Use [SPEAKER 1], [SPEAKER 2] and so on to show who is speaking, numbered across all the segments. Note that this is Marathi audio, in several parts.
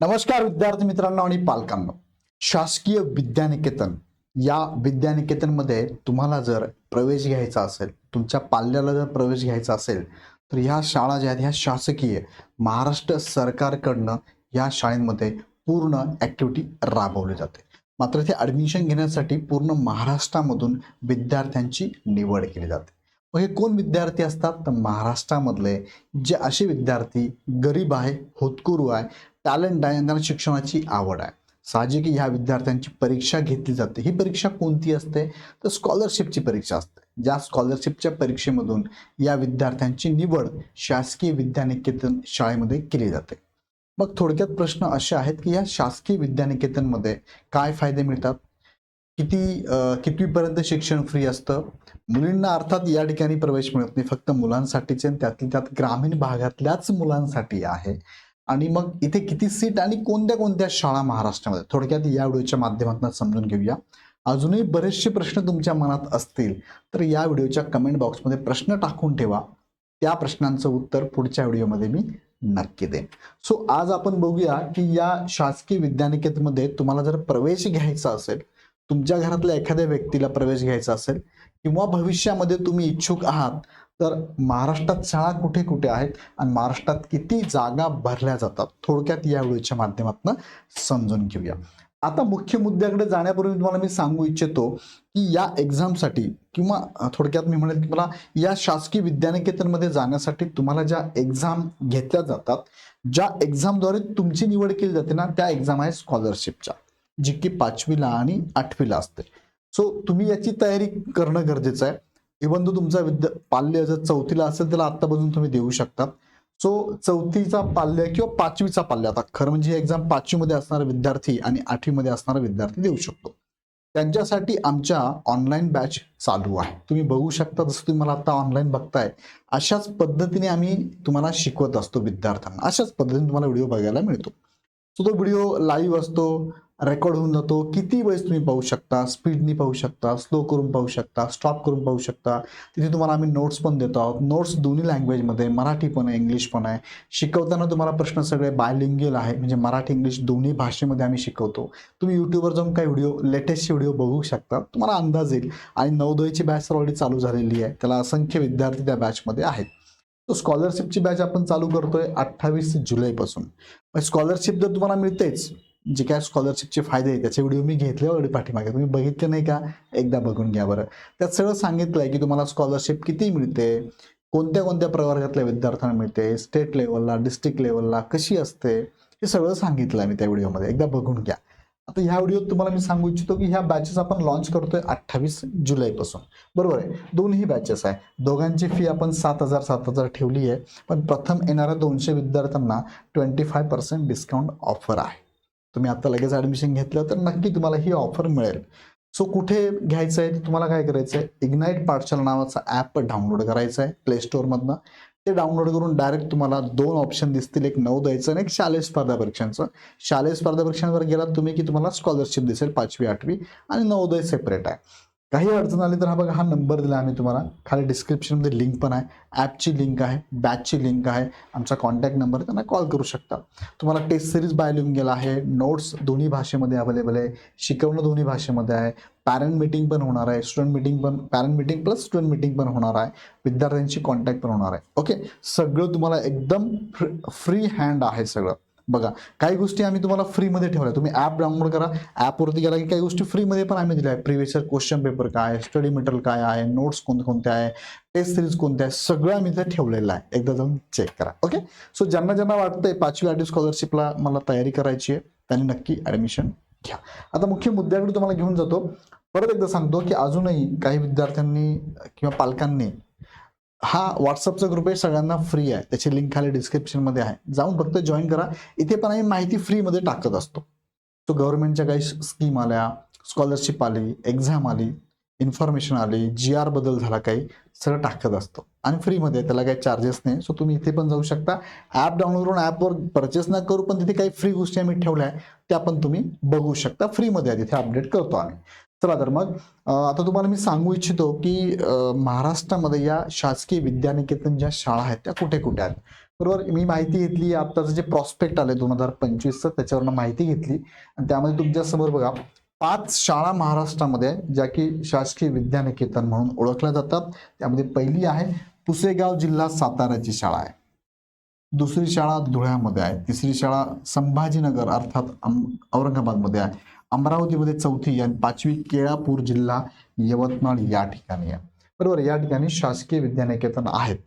[SPEAKER 1] नमस्कार विद्यार्थी मित्रांनो आणि पालकांनो. शासकीय विद्यानिकेतन या विद्यानिकेतनमध्ये तुम्हाला जर प्रवेश घ्यायचा असेल तुमच्या पाल्याला जर प्रवेश घ्यायचा असेल तर ह्या शाळा ज्या आहेत ह्या शासकीय महाराष्ट्र सरकारकडनं या शाळेमध्ये पूर्ण ॲक्टिव्हिटी राबवली जाते. मात्र ते ॲडमिशन घेण्यासाठी पूर्ण महाराष्ट्रामधून विद्यार्थ्यांची निवड केली जाते. मग हे कोण विद्यार्थी असतात? तर महाराष्ट्रामधले जे असे विद्यार्थी गरीब आहे होतकुरू आहे टॅलेंट आहे त्यांना शिक्षणाची आवड आहे. साहजिक ह्या विद्यार्थ्यांची परीक्षा घेतली जाते. ही परीक्षा कोणती असते? तर स्कॉलरशिपची परीक्षा असते. ज्या स्कॉलरशिपच्या परीक्षेमधून या विद्यार्थ्यांची निवड शासकीय विद्यानिकेतन शाळेमध्ये केली जाते. मग थोडक्यात प्रश्न असे आहेत की या शासकीय विद्यानिकेतनमध्ये काय फायदे मिळतात? किती कितवीपर्यंत शिक्षण फ्री असतं? मुलींना अर्थात या ठिकाणी प्रवेश मिळत नाही. फक्त मुलांसाठीचे आणि त्यातल्या त्यात ग्रामीण भागातल्याच मुलांसाठी आहे. आणि मग इथे किती सीट आणि कोणत्या कोणत्या शाळा महाराष्ट्रामध्ये? थोडक्यात या व्हिडिओच्या माध्यमातून समजून घेऊया. अजूनही बरेचसे प्रश्न तुमच्या मनात असतील तर या व्हिडिओच्या कमेंट बॉक्समध्ये प्रश्न टाकून ठेवा. त्या प्रश्नांचं उत्तर पुढच्या व्हिडिओमध्ये मी नक्की देईन. सो आज आपण बघूया की या शासकीय विद्यानिकेतमध्ये तुम्हाला जर प्रवेश घ्यायचा असेल तुमच्या घरातल्या एखाद्या व्यक्तीला प्रवेश घ्यायचा असेल किंवा भविष्यामध्ये तुम्ही इच्छुक आहात तर महाराष्ट्रात शाळा कुठे कुठे आहेत आणि महाराष्ट्रात किती जागा भरल्या जातात? थोडक्यात या व्हिडिओच्या माध्यमातून समजून घेऊया. आता मुख्य मुद्द्याकडे जाण्यापूर्वी तुम्हाला मी सांगू इच्छितो की या एक्झामसाठी किंवा थोडक्यात मी म्हणेन की मला या शासकीय विद्यानिकेतनमध्ये जाण्यासाठी तुम्हाला ज्या एक्झाम घेतल्या जातात ज्या एक्झामद्वारे तुमची निवड केली जाते ना त्या एक्झाम आहे स्कॉलरशिपच्या जी की पाचवीला आणि आठवीला असते. सो तुम्ही याची तयारी करणं गरजेचं आहे. इवन तो तुमचा विद्या पाल्य जर चौथीला असेल त्याला आत्तापासून तुम्ही देऊ शकता. सो चौथीचा पाल्य किंवा पाचवीचा पाल्य आता खरं म्हणजे एक्झाम पाचवीमध्ये असणारा विद्यार्थी आणि आठवीमध्ये असणारा विद्यार्थी देऊ शकतो. त्यांच्यासाठी आमच्या ऑनलाईन बॅच चालू आहे. तुम्ही बघू शकता जसं तुम्ही मला आता ऑनलाईन बघताय. अशाच पद्धतीने आम्ही तुम्हाला शिकवत असतो विद्यार्थ्यांना. अशाच पद्धतीने तुम्हाला व्हिडिओ बघायला मिळतो. सो तो व्हिडिओ लाईव्ह असतो. रेकॉर्ड होऊन जातो. किती वेळेस तुम्ही पाहू शकता? स्पीडनी पाहू शकता स्लो करून पाहू शकता स्टॉप करून पाहू शकता. तिथे तुम्हाला आम्ही नोट्स पण देतो आहोत. नोट्स दोन्ही लँग्वेजमध्ये मराठी पण आहे इंग्लिश पण आहे. शिकवताना तुम्हाला प्रश्न सगळे बायलिंग्युअल आहे. म्हणजे मराठी इंग्लिश दोन्ही भाषेमध्ये आम्ही शिकवतो. तुम्ही यूट्यूबवर जाऊन काही व्हिडिओ लेटेस्टचे व्हिडिओ बघू शकता. तुम्हाला अंदाज येईल. आणि नवोदयची बॅच तर ऑलरेडी चालू झालेली आहे. त्याला असंख्य विद्यार्थी त्या बॅचमध्ये आहेत. तो स्कॉलरशिपची बॅच आपण चालू करतोय अठ्ठावीस जुलैपासून. स्कॉलरशिप जर तुम्हाला मिळतेच जे काय स्कॉलरशिपचे फायदे आहेत त्याचे व्हिडिओ मी घेतले ऑलरेडी पाठीमागे. तुम्ही बघितले नाही का? एकदा बघून घ्या बरं. त्यात सगळं सांगितलं आहे की तुम्हाला स्कॉलरशिप किती मिळते? कोणत्या कोणत्या प्रवर्गातल्या विद्यार्थ्यांना मिळते? स्टेट लेवलला डिस्ट्रिक्ट लेवलला कशी असते? हे सगळं सांगितलं आहे मी त्या व्हिडिओमध्ये एकदा बघून घ्या. आता ह्या व्हिडिओत तुम्हाला मी सांगू इच्छितो की ह्या बॅचेस आपण लॉन्च करतोय अठ्ठावीस जुलैपासून बरोबर आहे? दोन्ही बॅचेस आहे. दोघांची फी आपण सात हजार सात हजार ठेवली आहे पण प्रथम येणाऱ्या दोनशे विद्यार्थ्यांना twenty five percent discount offer आहे. तुम्ही आता लगेच ॲडमिशन घेतलं तर नक्की तुम्हाला ही ऑफर मिळेल. सो कुठे घ्यायचं आहे तुम्हाला काय करायचं आहे इग्नाईट पाठशाला नावाचा ॲप डाउनलोड करायचा आहे प्ले स्टोअरमधनं ते डाउनलोड करून डायरेक्ट तुम्हाला दोन ऑप्शन दिसतील. एक नवोदयचं आणि एक शालेय स्पर्धा परीक्षांचं. शालेय स्पर्धा परीक्षांवर गेलात तुम्ही की तुम्हाला स्कॉलरशिप दिसेल पाचवी आठवी आणि नवोदय सेपरेट आहे. काही अडचण आली तर हा बघा हा नंबर दिला आम्ही तुम्हाला. खाली डिस्क्रिप्शनमध्ये लिंक पण आहे. ॲपची लिंक आहे बॅचची लिंक आहे आमचा कॉन्टॅक्ट नंबर त्यांना कॉल करू शकता. तुम्हाला टेस्ट सिरीज लिहून गेला आहे. नोट्स दोन्ही भाषेमध्ये अवेलेबल आहे. शिकवणं दोन्ही भाषेमध्ये आहे. पॅरेंट मीटिंग पण होणार आहे. स्टुडंट मीटिंग पण parent meeting plus student meeting पण होणार आहे. विद्यार्थ्यांशी कॉन्टॅक्ट पण होणार आहे. ओके सगळं तुम्हाला एकदम फ्री फ्री हँड आहे सगळं. बघा काही गोष्टी आम्ही तुम्हाला फ्रीमध्ये ठेवल्या. तुम्ही ॲप डाउनलोड करा. ॲपवरती गेला की काही गोष्टी फ्रीमध्ये पण आम्ही दिल्या आहे प्रिव्हियस क्वेश्चन पेपर काय आहे? स्टडी मटेरियल काय आहे? नोट्स कोणते कोणते आहे? टेस्ट सिरीज कोणत्या आहे? सगळं आम्ही ते ठेवलेलं आहे. एकदा जाऊन चेक करा. ओके सो ज्यांना ज्यांना वाटतंय पाचवी आठवी स्कॉलरशिपला मला तयारी करायची आहे त्यांनी नक्की ॲडमिशन घ्या. आता मुख्य मुद्द्याकडे तुम्हाला घेऊन जातो. परत एकदा सांगतो की अजूनही काही विद्यार्थ्यांनी किंवा पालकांनी हा व्हॉट्सअपचा ग्रुप आहे सगळ्यांना फ्री आहे. त्याची लिंक खाली डिस्क्रिप्शनमध्ये आहे. जाऊन फक्त जॉईन करा. इथे पण आम्ही माहिती फ्रीमध्ये टाकत असतो. तो गव्हर्नमेंटच्या काही स्कीम आल्या स्कॉलरशिप आली एक्झाम आली इन्फॉर्मेशन आली जी आर बदल झाला काही सगळं टाकत असतो. आणि फ्रीमध्ये त्याला काही चार्जेस नाही. सो तुम्ही इथे पण जाऊ शकता. ॲप डाउनलोड करून ॲपवर परचेस न करू पण तिथे काही फ्री गोष्टी आम्ही ठेवल्या आहेत त्या पण तुम्ही बघू शकता. फ्रीमध्ये तिथे अपडेट करतो आम्ही. चला तर मग आता तुम्हाला मी सांगू इच्छितो की महाराष्ट्रामध्ये या शासकीय विद्यानिकेतन ज्या शाळा आहेत त्या कुठे कुठे आहेत? बरोबर? मी माहिती घेतली आत्ताचं जे प्रॉस्पेक्ट आले दोन हजार पंचवीसचं त्याच्यावरनं माहिती घेतली. आणि त्यामध्ये तुमच्यासमोर बघा पाच शाळा महाराष्ट्रामध्ये आहे, ज्या की शासकीय विद्यानिकेतन म्हणून ओळखल्या जातात. त्यामध्ये पहिली आहे पुसेगाव जिल्हा साताराची शाळा आहे. दुसरी शाळा धुळ्यामध्ये आहे. तिसरी शाळा संभाजीनगर अर्थात औरंगाबादमध्ये आहे. अमरावतीमध्ये चौथी आणि पाचवी केळापूर जिल्हा यवतमाळ या ठिकाणी आहे. बरोबर या ठिकाणी शासकीय विद्यानिकेतन आहेत.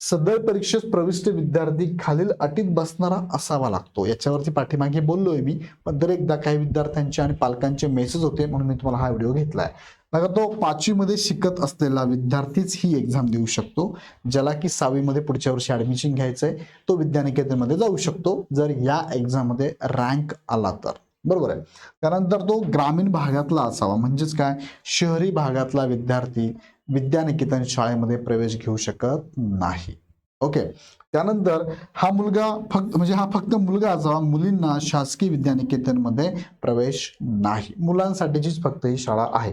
[SPEAKER 1] सदर परीक्षेत प्रविष्ट विद्यार्थी खालील अटीत बसणारा असावा लागतो. याच्यावरती पाठीमागे बोललोय मी पण दर एकदा काही विद्यार्थ्यांचे आणि पालकांचे मेसेज होते म्हणून मी तुम्हाला हा व्हिडिओ घेतलाय. बघा तो पाचवीमध्ये शिकत असलेला विद्यार्थीच ही एक्झाम देऊ शकतो ज्याला की सहावीमध्ये पुढच्या वर्षी ऍडमिशन घ्यायचंय. तो विद्यानिकेतनमध्ये जाऊ शकतो जर या एक्झाममध्ये रँक आला तर. बरोबर आहे. त्यानंतर तो ग्रामीण भागातला असावा. म्हणजेच काय? शहरी भागातला विद्यार्थी विद्यानिकेतन शाळेमध्ये प्रवेश घेऊ शकत नाही. ओके. त्यानंतर हा मुलगा फक्त म्हणजे हा फक्त मुलगा असावा. मुलींना शासकीय विद्यानिकेतनमध्ये प्रवेश नाही. मुलांसाठीचीच फक्त ही शाळा आहे.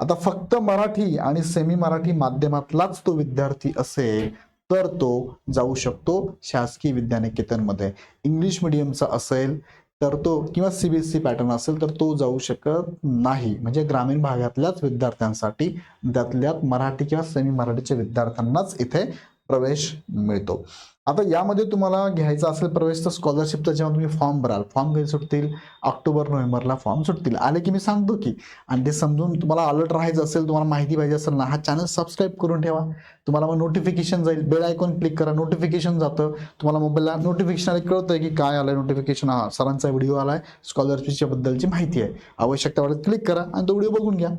[SPEAKER 1] आता फक्त मराठी आणि सेमी मराठी माध्यमातलाच तो विद्यार्थी असेल तर तो जाऊ शकतो शासकीय विद्यानिकेतनमध्ये. इंग्लिश मिडियमचा असेल तर तो किंवा सीबीएसई पॅटर्न असेल तर तो जाऊ शकत नाही. म्हणजे ग्रामीण भागातल्याच विद्यार्थ्यांसाठी त्यातल्यात मराठी किंवा सेमी मराठीच्या विद्यार्थ्यांनाच इथे प्रवेश मिळतो. आता यामध्ये तुम्हाला घ्यायचा असेल प्रवेश तर स्कॉलरशिपचा जेव्हा तुम्ही फॉर्म भराल फॉर्म कधी सुटतील. ऑक्टोबर नोव्हेंबरला फॉर्म सुटतील. आले की मी सांगतो की आणि ते समजून तुम्हाला अलर्ट राहायचं असेल तुम्हाला माहिती पाहिजे असेल ना हा चॅनल सबस्क्राईब करून ठेवा. तुम्हाला मग नोटिफिकेशन जाईल. बेल आयकॉन क्लिक करा नोटिफिकेशन जातं. तुम्हाला मोबाईलला नोटिफिकेशन आले कळतं की काय आलं नोटिफिकेशन हा सरांचा व्हिडिओ आलाय स्कॉलरशिपच्या बद्दलची माहिती आहे. आवश्यकता वाटत क्लिक करा आणि तो व्हिडिओ बघून घ्या.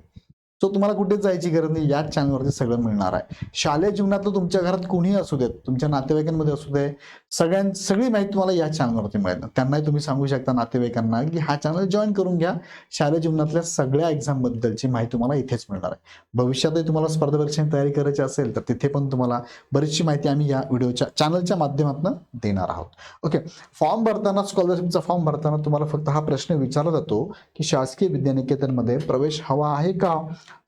[SPEAKER 1] सो तुम्हाला कुठेच जायची गरज नाही याच चॅनलवरती सगळं मिळणार आहे. शालेय जीवनातलं तुमच्या घरात कोणीही असू देत तुमच्या नातेवाईकांमध्ये असू दे सगळ्यां सगळी माहिती तुम्हाला या चॅनलवरती मिळेल. त्यांनाही तुम्ही सांगू शकता नातेवाईकांना की हा चॅनल जॉईन करून घ्या. शालेय जीवनातल्या सगळ्या एक्झामबद्दलची माहिती तुम्हाला इथेच मिळणार आहे. भविष्यातही तुम्हाला स्पर्धा परीक्षेची तयारी करायची असेल तर तिथे पण तुम्हाला बरीचशी माहिती आम्ही या व्हिडिओच्या चॅनलच्या माध्यमातून देणार आहोत. ओके फॉर्म भरताना स्कॉलरशिपचा फॉर्म भरताना तुम्हाला फक्त हा प्रश्न विचारला जातो की शासकीय विद्यानिकेतनमध्ये प्रवेश हवा आहे का?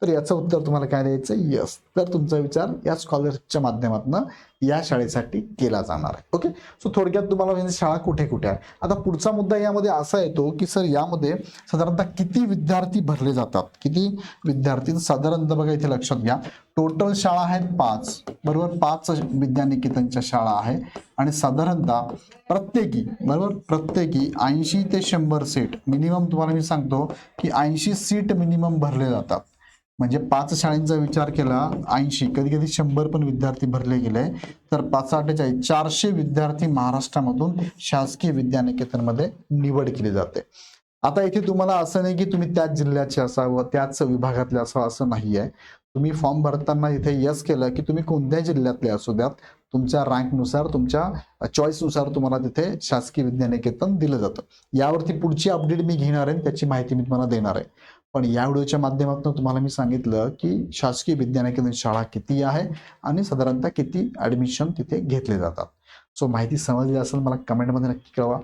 [SPEAKER 1] तर याचं उत्तर तुम्हाला काय द्यायचं? यस तर तुमचा विचार या स्कॉलरशिपच्या माध्यमातून या शाळेसाठी केला जाणार आहे. ओके सो थोडक्यात तुम्हाला म्हणजे शाळा कुठे कुठे आहे? आता पुढचा मुद्दा यामध्ये असा येतो की सर यामध्ये साधारणतः किती विद्यार्थी भरले जातात? किती विद्यार्थी? साधारणतः बघा इथे लक्षात घ्या. टोटल शाळा आहेत पाच. बरोबर? पाच विद्यानिकेतनच्या शाळा आहे. आणि साधारणतः प्रत्येकी बरोबर? प्रत्येकी ऐंशी ते शंभर सीट मिनिमम तुम्हाला मी सांगतो की ऐंशी सीट मिनिमम भरले जातात. म्हणजे पाच शाळेंचा विचार केला ऐंशी. कधी कधी शंभर पण विद्यार्थी भरले गेले. तर पाच अठ्ठेचाळीस चारशे विद्यार्थी महाराष्ट्रामधून शासकीय विद्यानिकेतनमध्ये निवड केली जाते. आता इथे तुम्हाला असं नाही की तुम्ही त्याच जिल्ह्याचे असावं त्याच विभागातले असावं असं नाही आहे तुम्ही फॉर्म भरताना इथे यस केलं की तुम्ही कोणत्या जिल्ह्यातले असू द्यात. तुमच्या रँकनुसार तुमच्या चॉईसनुसार तुम्हाला तिथे शासकीय विद्यानिकेतन दिलं जातं. यावरती पुढची अपडेट मी घेणार आहे त्याची माहिती मी तुम्हाला देणार आहे. पण या व्हिडिओच्या माध्यमातून तुम्हाला मी सांगितलं की शासकीय विद्यानिकेतन शाळा किती आहे आणि साधारणतः किती ॲडमिशन तिथे घेतले जातात. सो माहिती समजली असेल मला कमेंटमध्ये नक्की कळवा.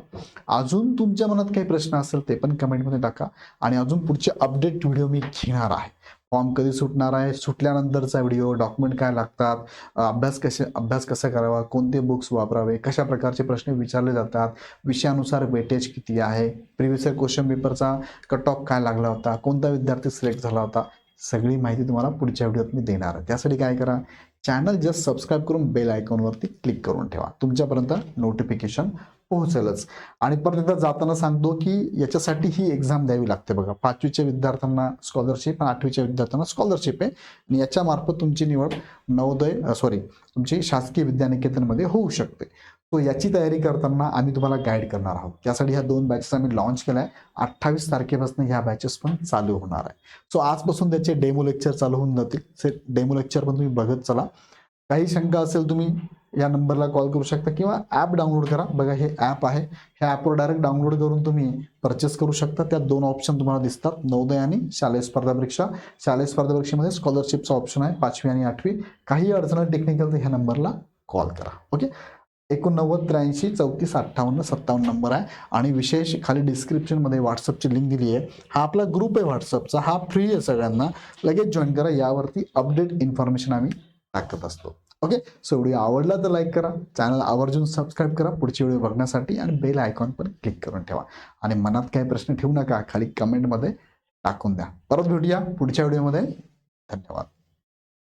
[SPEAKER 1] अजून तुमच्या मनात काही प्रश्न असेल ते पण कमेंटमध्ये टाका. आणि अजून पुढचे अपडेट व्हिडिओ मी घेणार आहे. फॉर्म कधी सुटणार आहे? सुटल्यानंतरचा व्हिडिओ डॉक्युमेंट काय लागतात? अभ्यास कसे अभ्यास कसा करावा? कोणते बुक्स वापरावे? कशा प्रकारचे प्रश्न विचारले जातात? विषयानुसार वेटेज किती आहे? प्रिव्हियस क्वेश्चन पेपरचा कट ऑफ काय लागला होता? कोणता विद्यार्थी सिलेक्ट झाला होता? सगळी माहिती तुम्हाला पुढच्या व्हिडिओत मी देणार आहे. त्यासाठी काय करा? चॅनल जस्ट सबस्क्राईब करून बेल आयकॉनवरती क्लिक करून ठेवा. तुमच्यापर्यंत नोटिफिकेशन पोहोचेलच. आणि परत एकदा जाताना सांगतो की याच्यासाठी ही एक्झाम द्यावी लागते बघा. पाचवीच्या विद्यार्थ्यांना स्कॉलरशिप आणि आठवीच्या विद्यार्थ्यांना स्कॉलरशिप आहे. आणि याच्यामार्फत तुमची निवड नवोदय सॉरी तुमची शासकीय विद्यानिकेतनमध्ये होऊ शकते. सो याची तयारी करताना आम्ही तुम्हाला गाईड करणार आहोत. त्यासाठी ह्या दोन बॅचेस आम्ही लॉन्च केल्या आहे. अठ्ठावीस तारखेपासून ह्या बॅचेस पण चालू होणार आहे. सो आजपासून त्याचे डेमो लेक्चर चालू होऊन जातील. डेमो लेक्चर पण तुम्ही बघत चला. काही शंका असेल तुम्ही या नंबरला कॉल करू शकता किंवा ॲप डाउनलोड करा. बघा हे ॲप आहे. ह्या ॲपवर डायरेक्ट डाउनलोड करून तुम्ही परचेस करू शकता. त्यात दोन ऑप्शन तुम्हाला दिसतात. नवोदय आणि शालेय स्पर्धा परीक्षा. शालेय स्पर्धा परीक्षेमध्ये स्कॉलरशिपचा ऑप्शन आहे पाचवी आणि आठवी. काही अडचण टेक्निकल तर ह्या नंबरला कॉल करा. ओके एकोणनव्वद त्र्याऐंशी चौतीस अठ्ठावन्न सत्तावन्न नंबर आहे. आणि विशेष खाली डिस्क्रिप्शनमध्ये व्हॉट्सअपची लिंक दिली आहे. हा आपला ग्रुप आहे व्हॉट्सअपचा हा फ्री आहे सगळ्यांना. लगेच जॉईन करा. यावरती अपडेट इन्फॉर्मेशन आम्ही टाकत असतो. ओके सो व्हिडिओ आवडला तर लाईक करा. चॅनल आवर्जून सबस्क्राईब करा. पुढची व्हिडिओ बघण्यासाठी आणि बेल आयकॉन पण क्लिक करून ठेवा. आणि मनात काही प्रश्न ठेवू नका खाली कमेंटमध्ये टाकून द्या. परत भेटूया पुढच्या व्हिडिओमध्ये धन्यवाद.